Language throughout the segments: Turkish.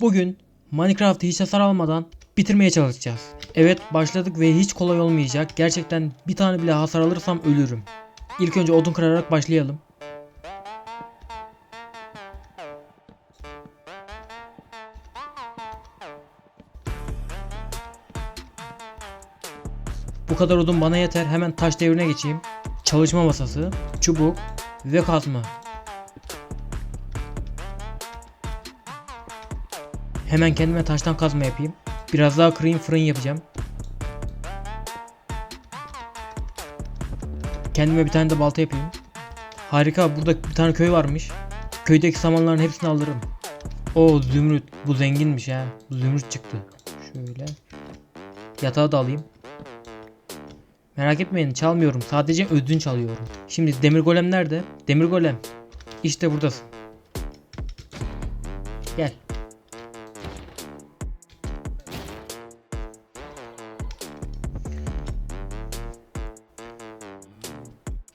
Bugün Minecraft'ı hiç hasar almadan bitirmeye çalışacağız. Evet başladık ve hiç kolay olmayacak. Gerçekten bir tane bile hasar alırsam ölürüm. İlk önce odun kırarak başlayalım. Bu kadar odun bana yeter. Hemen taş devrine geçeyim. Çalışma masası, çubuk ve kazma. Hemen kendime taştan kazma yapayım. Biraz daha kırayım fırın yapacağım. Kendime bir tane de balta yapayım. Harika burada bir tane köy varmış. Köydeki samanların hepsini alırım. O zümrüt bu zenginmiş ha. Bu zümrüt çıktı. Şöyle. Yatağı da alayım. Merak etmeyin çalmıyorum. Sadece ödünç alıyorum. Şimdi demir golem nerede? Demir golem. İşte buradasın. Gel.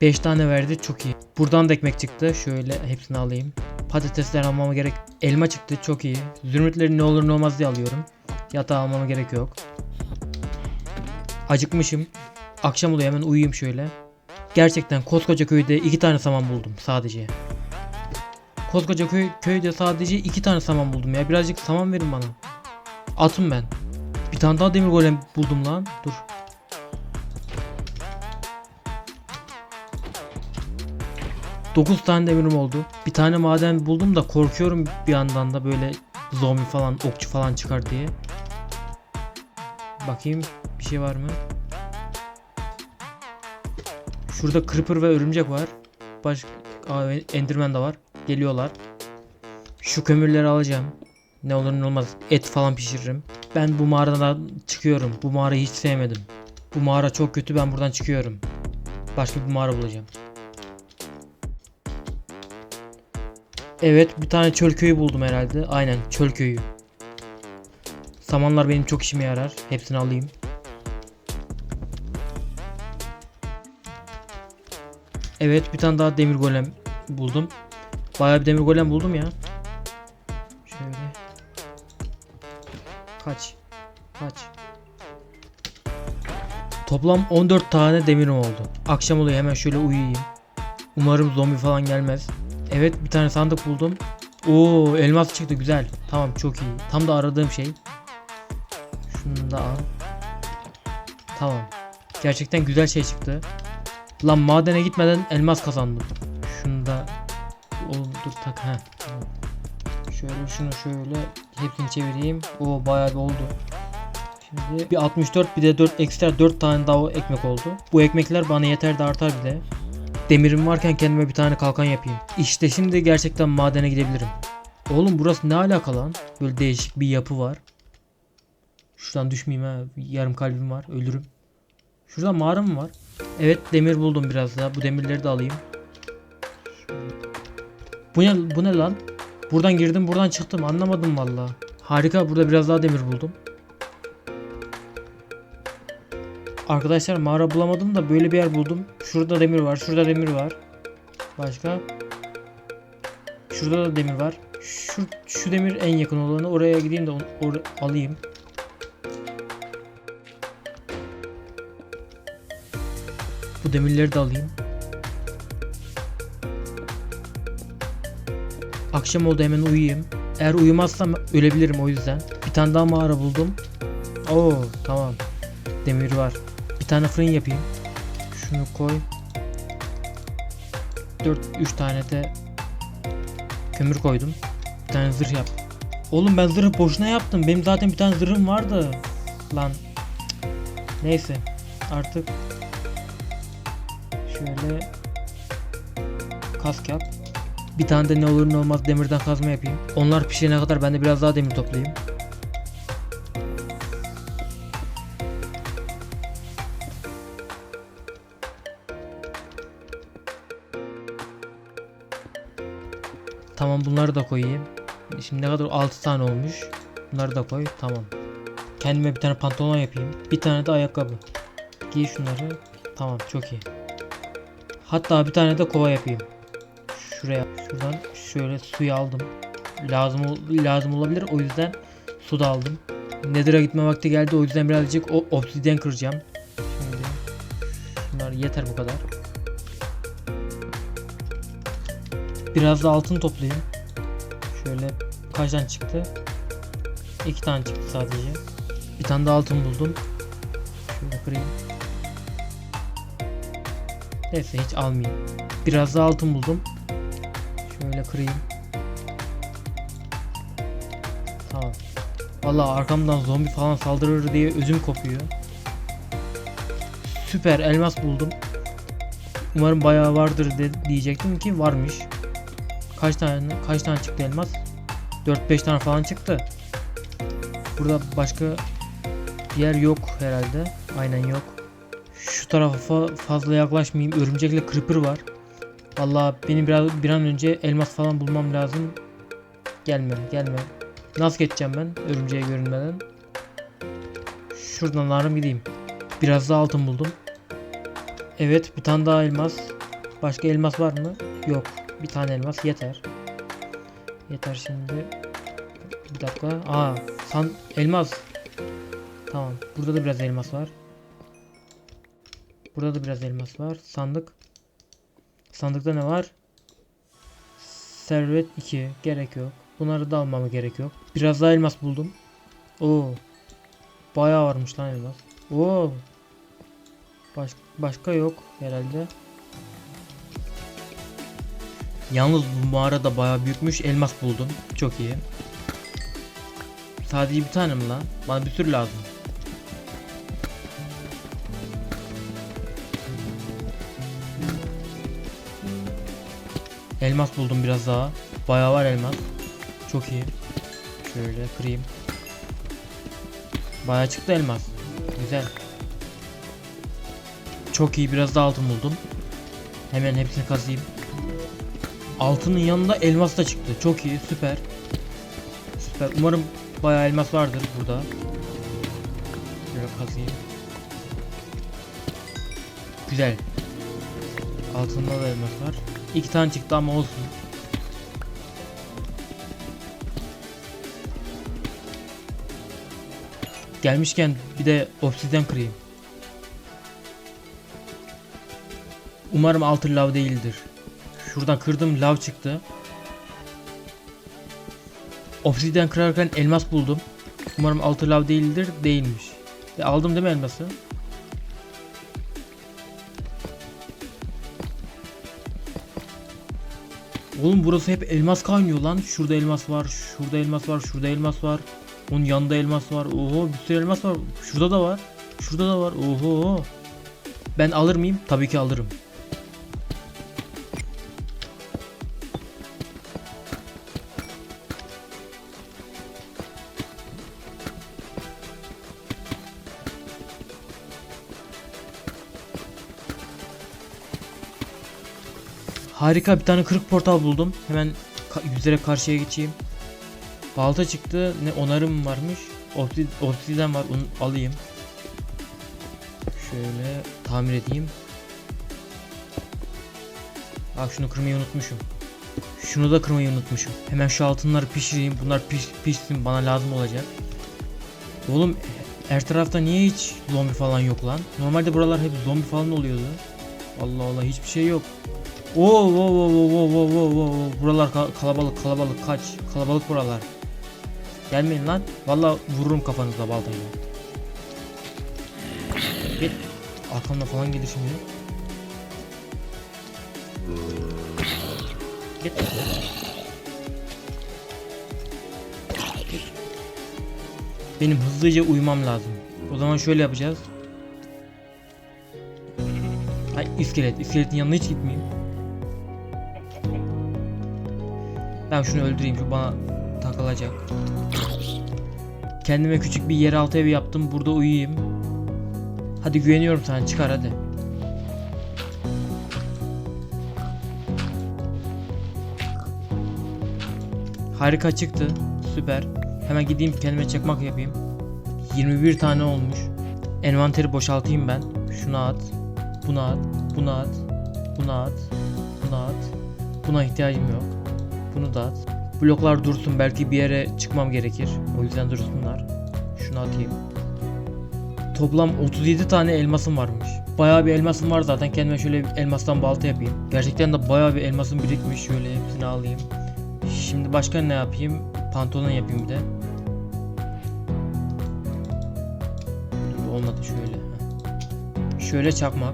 Beş tane verdi çok iyi. Buradan da ekmek çıktı. Şöyle hepsini alayım. Patatesler almama gerek. Elma çıktı çok iyi. Zümrütleri ne olur ne olmaz diye alıyorum. Yatağı almama gerek yok. Acıkmışım. Akşam oluyor hemen uyuyayım şöyle. Gerçekten koskoca köyde iki tane saman buldum sadece. Koskoca köy, köyde sadece iki tane saman buldum ya. Birazcık saman verin bana. Atım ben. Bir tane daha demir golem buldum lan. Dur. Dokuz tane demirim oldu. Bir tane maden buldum da korkuyorum bir yandan da böyle zombi falan, okçu falan çıkar diye. Bakayım bir şey var mı? Şurada creeper ve örümcek var. Baş Aa, enderman da var. Geliyorlar. Şu kömürleri alacağım. Ne olur ne olmaz et falan pişiririm. Ben bu mağaradan çıkıyorum. Bu mağarayı hiç sevmedim. Bu mağara çok kötü ben buradan çıkıyorum. Başka bir mağara bulacağım. Evet bir tane çöl köyü buldum herhalde. Aynen çöl köyü. Samanlar benim çok işime yarar. Hepsini alayım. Evet bir tane daha demir golem buldum. Bayağı bir demir golem buldum ya. Şöyle. Kaç. Kaç. Toplam 14 tane demirim oldu. Akşam oluyor hemen şöyle uyuyayım. Umarım zombi falan gelmez. Evet bir tane sandık buldum. Oo elmas çıktı güzel. Tamam çok iyi. Tam da aradığım şey. Şunu da al. Tamam. Gerçekten güzel şey çıktı. Lan madene gitmeden elmas kazandım. Şunu da Oğlum dur tak ha. Şöyle şunu şöyle hepsini çevireyim. O bayağı bir oldu. Şimdi bir 64 bir de 4 ekstra 4 tane daha ekmek oldu. Bu ekmekler bana yeter de artar bile. Demirim varken kendime bir tane kalkan yapayım. İşte şimdi gerçekten madene gidebilirim. Oğlum burası ne alaka lan? Böyle değişik bir yapı var. Şuradan düşmeyeyim ha. Yarım kalbim var. Ölürüm. Şurada mağara mı var? Evet demir buldum biraz daha. Bu demirleri de alayım. Bu ne, bu ne lan? Buradan girdim buradan çıktım anlamadım valla. Harika burada biraz daha demir buldum. Arkadaşlar mağara bulamadım da böyle bir yer buldum. Şurada demir var şurada demir var. Başka? Şurada da demir var. Şu, şu demir en yakın olanı oraya gideyim de onu or- alayım. Bu demirleri de alayım. Akşam oldu hemen uyuyayım. Eğer uyumazsam ölebilirim o yüzden. Bir tane daha mağara buldum. Oo tamam. Demir var. Bir tane fırın yapayım. Şunu koy. 4 3 tane de kömür koydum. Bir tane zırh yap. Oğlum ben zırhı boşuna yaptım. Benim zaten bir tane zırhım vardı. Lan. Neyse. Artık şöyle kask yap. Bir tane de ne olur ne olmaz demirden kazma yapayım. Onlar pişene kadar ben de biraz daha demir toplayayım. Bunları da koyayım. Şimdi ne kadar 6 tane olmuş. Bunları da koy. Tamam. Kendime bir tane pantolon yapayım. Bir tane de ayakkabı. Giy şunları. Tamam çok iyi. Hatta bir tane de kova yapayım. Şuraya şuradan şöyle suyu aldım. lazım lazım olabilir. O yüzden su da aldım. Nether'a gitme vakti geldi. O yüzden birazcık o obsidyen kıracağım. Şimdi bunlar yeter bu kadar. Biraz da altın toplayayım. Şöyle kaç tane çıktı? İki tane çıktı sadece. Bir tane de altın buldum. Şöyle kırayım. Neyse hiç almayayım. Biraz da altın buldum. Şöyle kırayım. Tamam. Vallahi arkamdan zombi falan saldırır diye özüm kopuyor. Süper elmas buldum. Umarım bayağı vardır de diyecektim ki varmış. Kaç tane kaç tane çıktı elmas? 4-5 tane falan çıktı. Burada başka yer yok herhalde. Aynen yok. Şu tarafa fa- fazla yaklaşmayayım. Örümcekle creeper var. Vallahi benim biraz bir an önce elmas falan bulmam lazım. Gelme, gelme. Nasıl geçeceğim ben örümceğe görünmeden? Şuradan arım gideyim. Biraz daha altın buldum. Evet, bir tane daha elmas. Başka elmas var mı? Yok. Bir tane elmas yeter. Yeter şimdi. Bir dakika. Aa, san elmas. Tamam. Burada da biraz elmas var. Burada da biraz elmas var. Sandık. Sandıkta ne var? Servet 2. Gerek yok. Bunları da almama gerek yok. Biraz daha elmas buldum. Oo. Bayağı varmış lan elmas. Oo. Baş, başka yok herhalde. Yalnız bu mağara da bayağı büyükmüş. Elmas buldum. Çok iyi. Sadece bir tane lan? Bana bir sürü lazım. Elmas buldum biraz daha. Bayağı var elmas. Çok iyi. Şöyle kırayım. Bayağı çıktı elmas. Güzel. Çok iyi biraz daha altın buldum. Hemen hepsini kazıyım. Altının yanında elmas da çıktı. Çok iyi süper. Süper. Umarım bayağı elmas vardır burada. Şöyle kazıyım. Güzel. Altında da elmas var. İki tane çıktı ama olsun. Gelmişken bir de obsidyen kırayım. Umarım altın lav değildir. Şuradan kırdım lav çıktı. Obsidyen kırarken elmas buldum. Umarım altın lav değildir. Değilmiş. E, aldım değil mi elması? Oğlum burası hep elmas kaynıyor lan. Şurada elmas var, şurada elmas var, şurada elmas var. Onun yanında elmas var. Oho bir sürü elmas var. Şurada da var. Şurada da var. Oho. Ben alır mıyım? Tabii ki alırım. Harika bir tane kırık portal buldum. Hemen ka- karşıya geçeyim. Balta çıktı. Ne onarım varmış. Obsid var. Onu alayım. Şöyle tamir edeyim. Bak şunu kırmayı unutmuşum. Şunu da kırmayı unutmuşum. Hemen şu altınları pişireyim. Bunlar piş, pişsin bana lazım olacak. Oğlum her tarafta niye hiç zombi falan yok lan? Normalde buralar hep zombi falan oluyordu. Allah Allah hiçbir şey yok. Oo, oo, oo, oo, oo, oo, oo. Buralar ka- kalabalık kalabalık kaç. Kalabalık buralar. Gelmeyin lan. Vallahi vururum kafanıza baltayla. Git. Arkamda falan gelir şimdi. Git. Git. Benim hızlıca uyumam lazım. O zaman şöyle yapacağız. Ay iskelet. İskeletin yanına hiç gitmeyeyim. Ben şunu öldüreyim. Şu bana takılacak. Kendime küçük bir yeraltı evi yaptım. Burada uyuyayım. Hadi güveniyorum sana. Çıkar hadi. Harika çıktı. Süper. Hemen gideyim kendime çakmak yapayım. 21 tane olmuş. Envanteri boşaltayım ben. Şunu at. Bunu at. Bunu at. Bunu at. Bunu at. Buna ihtiyacım yok. Bunu da at. Bloklar dursun belki bir yere çıkmam gerekir. O yüzden dursunlar. Şunu atayım. Toplam 37 tane elmasım varmış. Bayağı bir elmasım var zaten. Kendime şöyle bir elmastan balta yapayım. Gerçekten de bayağı bir elmasım birikmiş. Şöyle hepsini alayım. Şimdi başka ne yapayım? Pantolon yapayım bir de. Olmadı şöyle. Şöyle çakmak.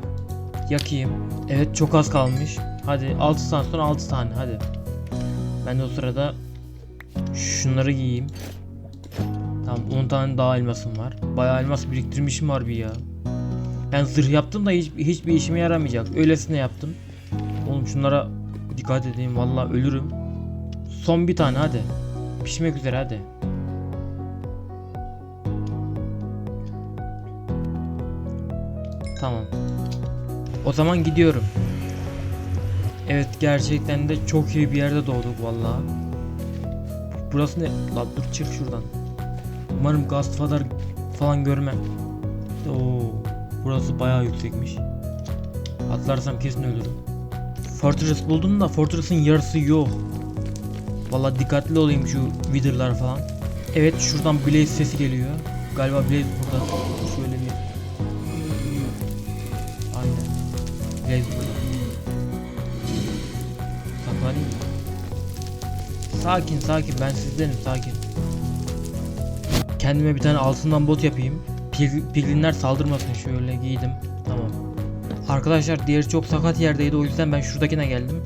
Yakayım. Evet çok az kalmış. Hadi 6 saat sonra 6 tane hadi. Ben de o sırada şunları giyeyim. Tamam 10 tane daha elmasım var. Bayağı elmas biriktirmişim var bir ya. Ben zırh yaptım da hiç, hiçbir işime yaramayacak. Öylesine yaptım. Oğlum şunlara dikkat edeyim vallahi ölürüm. Son bir tane hadi. Pişmek üzere hadi. Tamam. O zaman gidiyorum. Evet gerçekten de çok iyi bir yerde doğduk vallahi. Burası ne? La dur çık şuradan. Umarım gaz falan görmem. Oo, burası bayağı yüksekmiş. Atlarsam kesin ölürüm. Fortress buldum da Fortress'ın yarısı yok. Vallahi dikkatli olayım şu wither'lar falan. Evet şuradan Blaze sesi geliyor. Galiba Blaze burada. Şöyle bir Aynen. Blaze. Sakin sakin ben sizdenim sakin. Kendime bir tane altından bot yapayım. Piglinler saldırmasın şöyle giydim. Tamam. Arkadaşlar diğeri çok sakat yerdeydi o yüzden ben şuradakine geldim.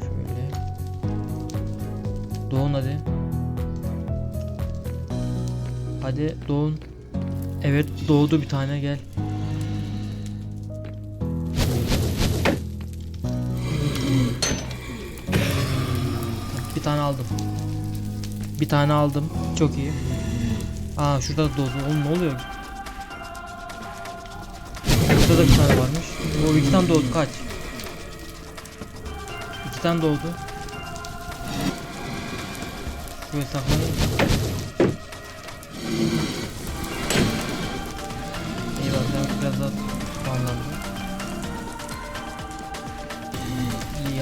Şöyle. Doğun hadi. Hadi doğun. Evet doğdu bir tane gel. Tane aldım. Bir tane aldım. Çok iyi. Aa şurada da doğdu. Oğlum ne oluyor? Burada da bir tane varmış. O iki tane doğdu. Kaç. İki tane doğdu. Şöyle saklanayım.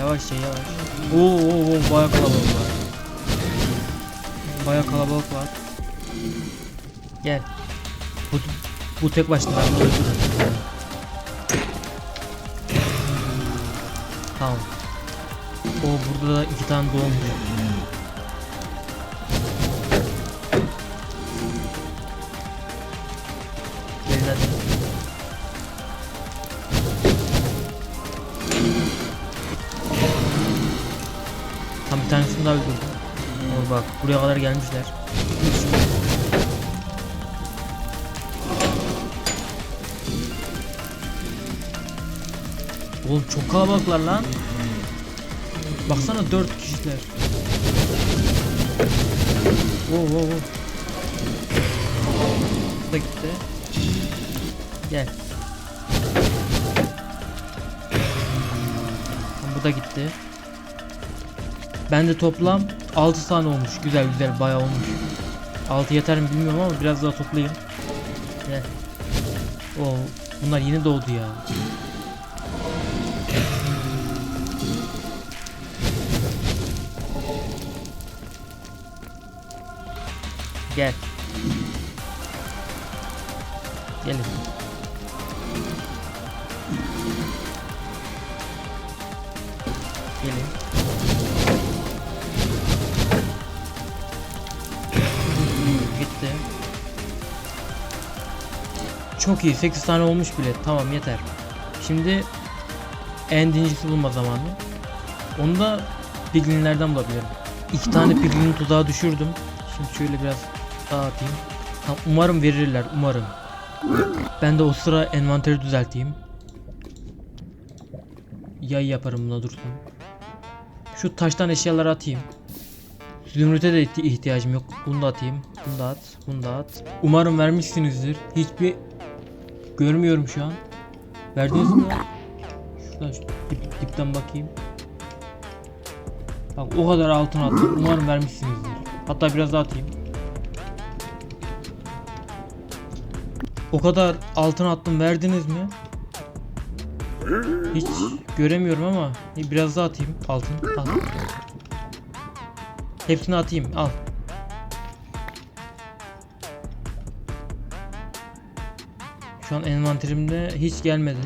Yavaş ya yavaş. Oo, oo, oo baya kalabalık var. Baya kalabalık var. Gel. Bu, bu tek başına ben öldürürüm. Tamam. O burada da iki tane doğum öldürdüm. Ama bak buraya kadar gelmişler. Oğlum çok kalabalıklar lan. Baksana dört kişiler. Wow wow. Bu da gitti. Gel. Bu da gitti. Bende toplam 6 tane olmuş. Güzel güzel bayağı olmuş. 6 yeter mi bilmiyorum ama biraz daha toplayayım. Gel. Oo, bunlar yeni doğdu ya. Gel. Gelin. Çok iyi. 8 tane olmuş bile. Tamam yeter. Şimdi en dincisi bulma zamanı. Onu da piglinlerden bulabilirim. İki tane piglini tuzağa düşürdüm. Şimdi şöyle biraz daha atayım. Tamam, umarım verirler. Umarım. Ben de o sıra envanteri düzelteyim. Yay yaparım buna dursun. Şu taştan eşyaları atayım. Zümrüte de ihti- ihtiyacım yok. Bunu da atayım. Bunu da at. Bunu da at. Umarım vermişsinizdir. Hiçbir görmüyorum şu an. Verdiniz mi? Şuradan şu dip, dipten bakayım. Bak o kadar altın attım. Umarım vermişsinizdir. Hatta biraz daha atayım. O kadar altın attım verdiniz mi? Hiç göremiyorum ama biraz daha atayım altın. Al. Hepsini atayım. Al. Şu an envanterimde hiç gelmedi.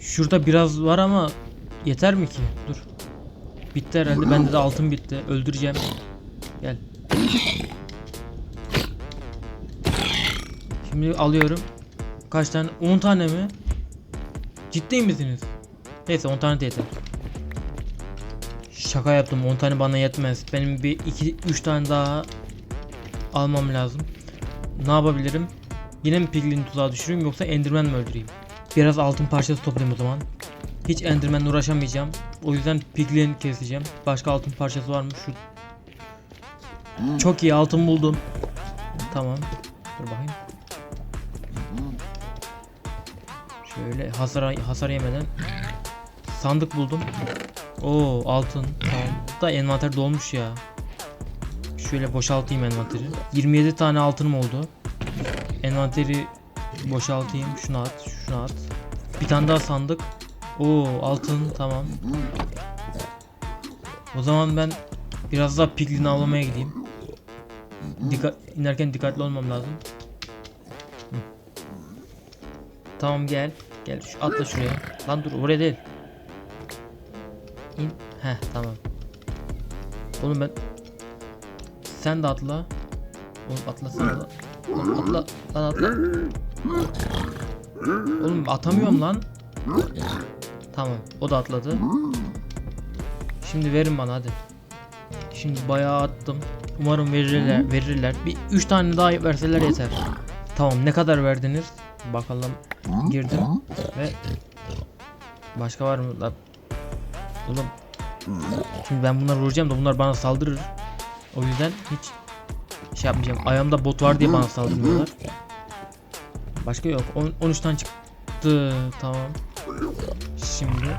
Şurada biraz var ama yeter mi ki? Dur. Bitti herhalde. Bende de altın bitti. Öldüreceğim. Gel. Şimdi alıyorum. Kaç tane? 10 tane mi? Ciddi misiniz? Neyse 10 tane de yeter. Şaka yaptım 10 tane bana yetmez. Benim bir 2 3 tane daha almam lazım. Ne yapabilirim? Yine mi piglin tuzağa düşüreyim yoksa enderman mi öldüreyim? Biraz altın parçası toplayayım o zaman. Hiç endermanla uğraşamayacağım. O yüzden piglin keseceğim. Başka altın parçası var mı? Şu Çok iyi altın buldum. Tamam. Dur bakayım. Şöyle hasar hasar yemeden sandık buldum. Oo altın. Tamam. Da envanter dolmuş ya. Şöyle boşaltayım envanteri. 27 tane altınım oldu. Envanteri boşaltayım. Şunu at, şunu at. Bir tane daha sandık. Oo altın tamam. O zaman ben biraz daha piglin avlamaya gideyim. Dikkat inerken dikkatli olmam lazım. Hı. Tamam gel. Gel şu atla şuraya. Lan dur oraya değil. İn. Heh tamam. Oğlum ben sen de atla. Oğlum atlasana. Oğlum atla. Lan atla. Oğlum atamıyorum lan. Tamam. O da atladı. Şimdi verin bana hadi. Şimdi bayağı attım. Umarım verirler. Verirler. Bir 3 tane daha verseler yeter. Tamam ne kadar verdiniz? Bakalım. Girdim ve başka var mı? Lan. Oğlum. Şimdi ben bunları vuracağım da bunlar bana saldırır. O yüzden hiç şey yapmayacağım. Ayağımda bot var diye bana saldırmıyorlar. Başka yok. On- 13 tane çıktı. Tamam. Şimdi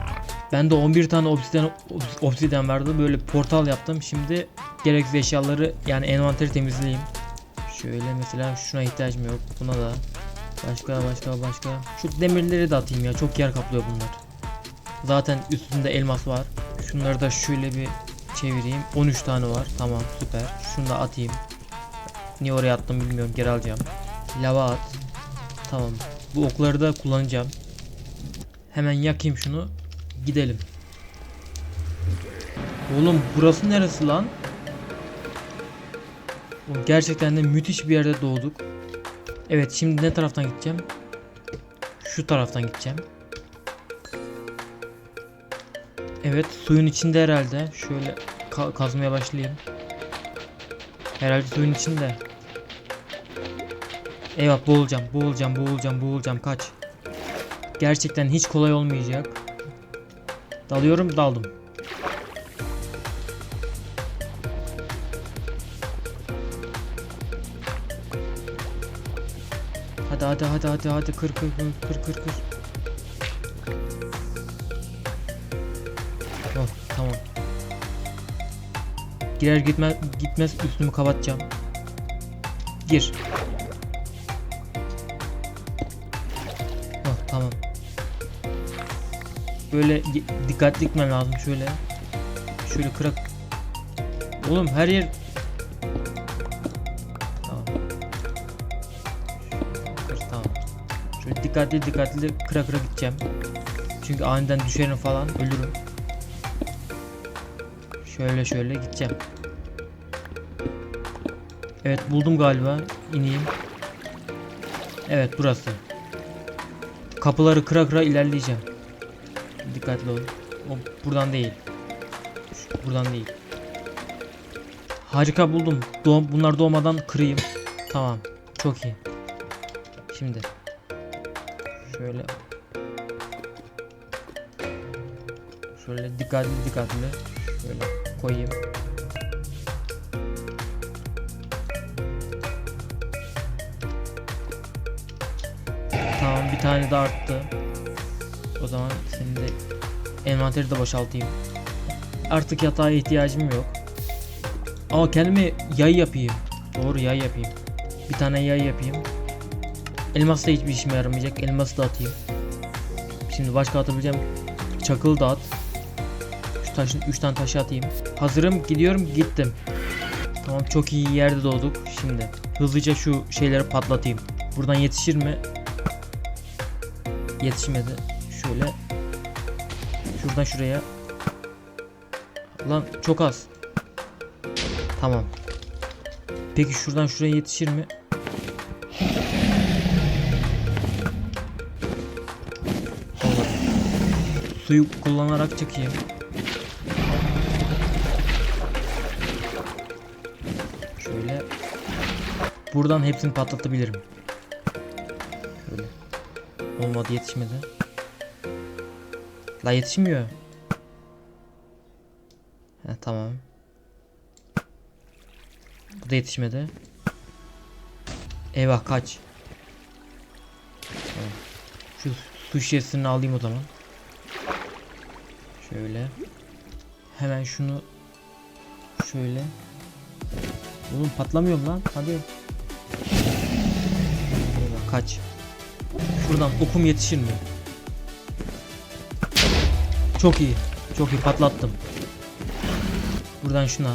ben de 11 tane obsidian obs- obsidian vardı. Böyle portal yaptım. Şimdi gereksiz eşyaları yani envanteri temizleyeyim. Şöyle mesela şuna ihtiyacım yok. Buna da. Başka başka başka. Şu demirleri de atayım ya. Çok yer kaplıyor bunlar. Zaten üstünde elmas var. Şunları da şöyle bir çevireyim. 13 tane var. Tamam süper. Şunu da atayım. Niye oraya attım bilmiyorum. Geri alacağım. Lava at. Tamam. Bu okları da kullanacağım. Hemen yakayım şunu. Gidelim. Oğlum burası neresi lan? Oğlum gerçekten de müthiş bir yerde doğduk. Evet şimdi ne taraftan gideceğim? Şu taraftan gideceğim. Evet suyun içinde herhalde. Şöyle ka- kazmaya başlayayım. Herhalde suyun içinde. Eyvah boğulacağım, boğulacağım, boğulacağım, boğulacağım. Kaç. Gerçekten hiç kolay olmayacak. Dalıyorum, daldım. Hadi hadi hadi hadi hadi kır kır kır kır kır kır. Oh tamam. Girer gitmez gitmez üstümü kapatacağım. Gir. Böyle dikkatli gitmen lazım şöyle. Şöyle kırak. Oğlum her yer. Şöyle dikkatli dikkatli kıra kıra gideceğim. Çünkü aniden düşerim falan ölürüm. Şöyle şöyle gideceğim. Evet buldum galiba. İneyim. Evet burası. Kapıları kıra kıra ilerleyeceğim. Dikkatli olun. O buradan değil. Buradan değil. Harika buldum. Doğum, bunlar doğmadan kırayım. Tamam. Çok iyi. Şimdi. Şöyle. Şöyle dikkatli dikkatli. Şöyle koyayım. Tamam bir tane de arttı. O zaman senin de envanteri de boşaltayım. Artık yatağa ihtiyacım yok. Ama kendime yay yapayım. Doğru yay yapayım. Bir tane yay yapayım. Elmas da hiçbir işime yaramayacak. Elması da atayım. Şimdi başka atabileceğim çakıl da at. Şu taşın 3 tane taşı atayım. Hazırım gidiyorum gittim. Tamam çok iyi yerde doğduk. Şimdi hızlıca şu şeyleri patlatayım. Buradan yetişir mi? Yetişmedi. Şöyle. Şuradan şuraya. Lan çok az. Tamam. Peki şuradan şuraya yetişir mi? Suyu kullanarak çekeyim. Şöyle. Buradan hepsini patlatabilirim. Şöyle. Olmadı yetişmedi. La yetişmiyor. Heh, tamam. Bu da yetişmedi. Eyvah kaç. Şu su şişesini alayım o zaman. Şöyle. Hemen şunu şöyle. Oğlum patlamıyorum lan. Hadi. Eyvah, kaç. Şuradan okum yetişir mi? Çok iyi. Çok iyi patlattım. Buradan şuna.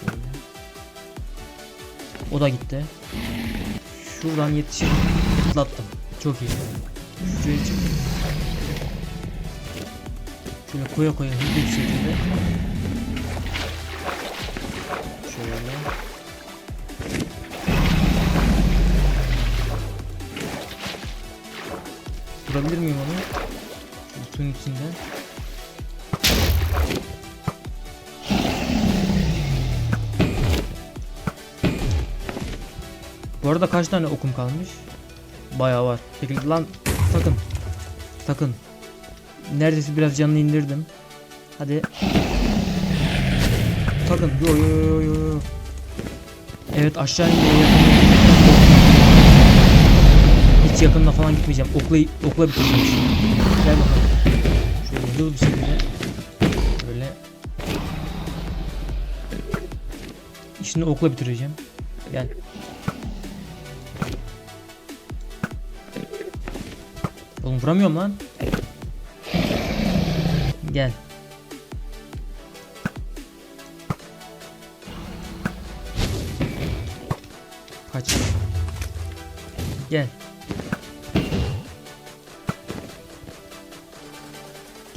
Şöyle. O da gitti. Şuradan yetişir. mi? Patlattım. Çok iyi. Şuraya çık. Şöyle koya koya hızlı bir şekilde. Şöyle. Vurabilir miyim onu? Şu suyun içinden. Bu arada kaç tane okum kalmış? Bayağı var. Peki lan sakın. Sakın. Neredeyse biraz canını indirdim. Hadi. Sakın. Yo yo yo yo. Evet aşağı inmeye. Hiç falan gitmeyeceğim. Okla, okla şimdi. Gel bakalım. Şöyle hızlı bir şekilde. Böyle. İşini okla bitireceğim. Gel. Oğlum vuramıyorum lan. Gel. Kaç. Gel.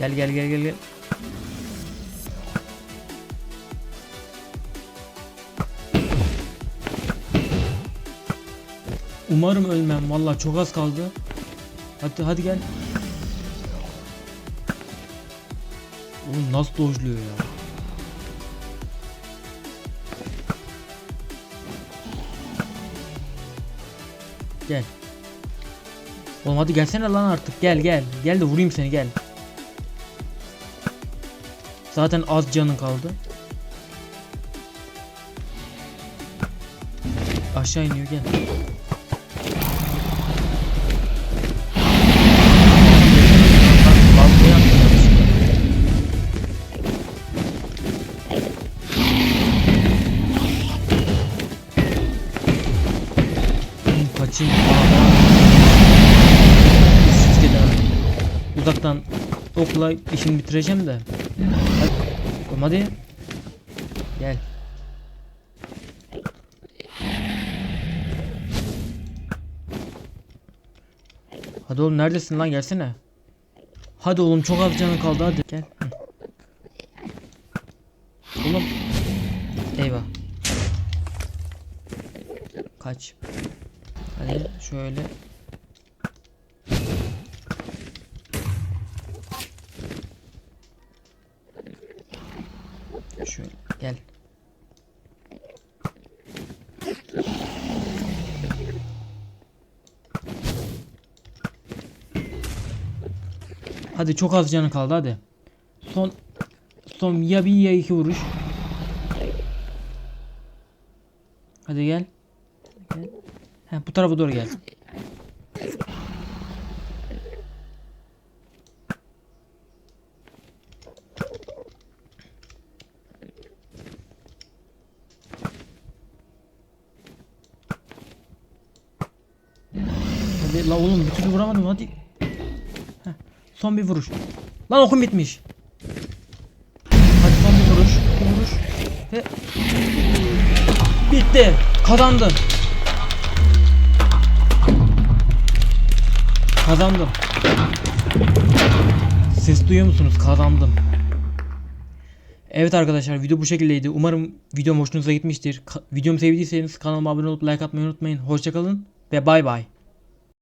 Gel gel gel gel gel. Umarım ölmem. Vallahi çok az kaldı. Hadi hadi gel. Oğlum nasıl dojluyor ya? Gel. Oğlum hadi gelsene lan artık. Gel gel. Gel de vurayım seni gel. Zaten az canın kaldı. Aşağı iniyor gel. Kaçayım. Siz daha. Uzaktan okla işimi bitireceğim de. Hadi. Gel. Hadi oğlum neredesin lan gelsene. Hadi oğlum çok az canın kaldı hadi gel. Oğlum. Eyvah. Kaç. Hadi. Şöyle gel. Hadi çok az canı kaldı hadi. Son son ya bir ya iki vuruş. Hadi gel. Gel. Heh, bu tarafa doğru gel. Hadi la oğlum bir türlü vuramadım hadi. Son bir vuruş. Lan okum bitmiş. Hadi son bir vuruş. Bir vuruş. Ve bitti. Kazandım. Kazandım. Ses duyuyor musunuz? Kazandım. Evet arkadaşlar video bu şekildeydi. Umarım videom hoşunuza gitmiştir. Ka- videomu sevdiyseniz kanalıma abone olup like atmayı unutmayın. Hoşçakalın ve bay bay.